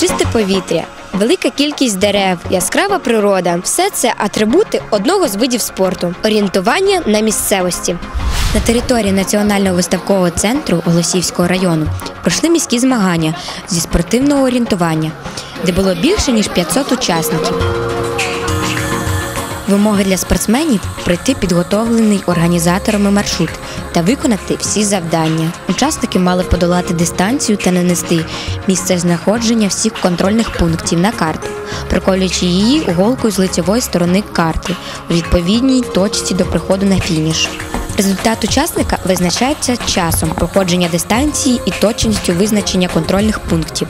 Чисте повітря, велика кількість дерев, яскрава природа все це атрибути одного з видів спорту орієнтування на місцевості. На території Національного виставкового центру Голосівського району пройшли міські змагання зі спортивного орієнтування, де було більше ніж 500 учасників. Вимоги для спортсменів пройти підготовлений організаторами маршрут та виконати всі завдання. Учасники мали подолати дистанцію та нанести місце знаходження всіх контрольних пунктів на карту, приколюючи її голкою з лицевої сторони карти у відповідній точці до приходу на фініш. Результат учасника визначається часом проходження дистанції і точністю визначення контрольних пунктів.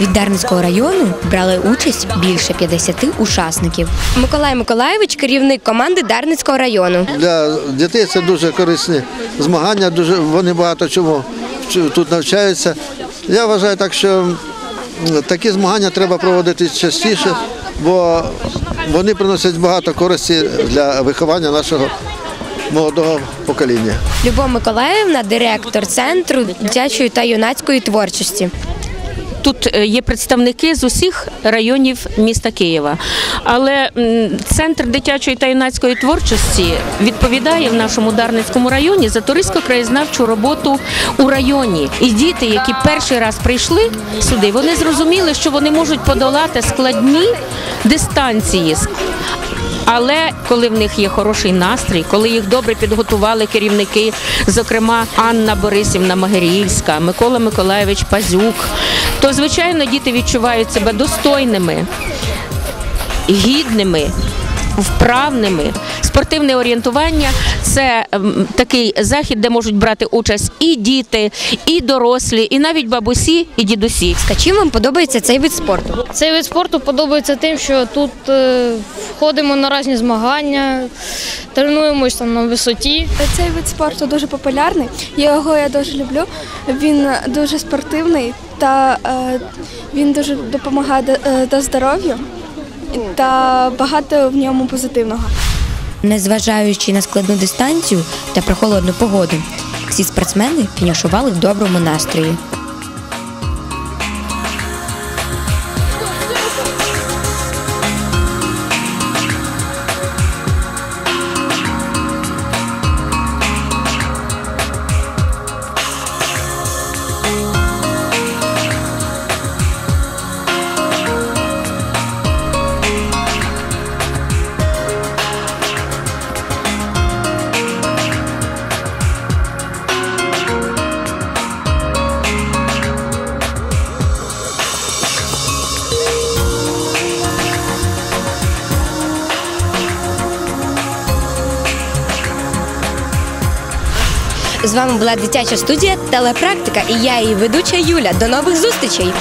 Від Дарницького району брали участь більше 50 учасників. Миколай Миколаєвич, керівник команди Дарницького району. Для дітей це дуже корисні змагання, дуже, вони багато чому тут навчаються. Я вважаю так, що такі змагання треба проводити частіше, бо вони приносять багато користі для виховання нашого молодого покоління. Любов Миколаївна, директор центру дитячої та юнацької творчості. Тут е, є представники з усіх районів міста Києва. Але центр дитячої та юнацької творчості відповідає в нашому Дарницькому районі за туристсько-краєзнавчу роботу у районі. І діти, які перший раз прийшли сюди, вони зрозуміли, що вони можуть подолати складні дистанції. Але коли в них є хороший настрій, коли їх добре підготували керівники, зокрема Анна Борисівна Магерівська, Микола Миколаєвич Пазюк, то звичайно діти відчувають себе достойними, гідними. Вправними спортивне орієнтування це такий захід, де можуть брати участь і діти, і дорослі, і навіть бабусі, і дідусі. Та чим вам подобається цей вид спорту? Цей вид спорту подобається тим, що тут е, ходимо на різні змагання, тренуємось там на висоті. Цей вид спорту дуже популярний. Його я дуже люблю. Він дуже спортивний та е, він дуже допомагає до, е, до здоров'я та багато в ньому позитивного. Незважаючи на складну дистанцію та прохолодну погоду, всі спортсмени фінішували в доброму настрої. З вами була дитяча студія Телепрактика і я її ведуча Юля. До нових зустрічей!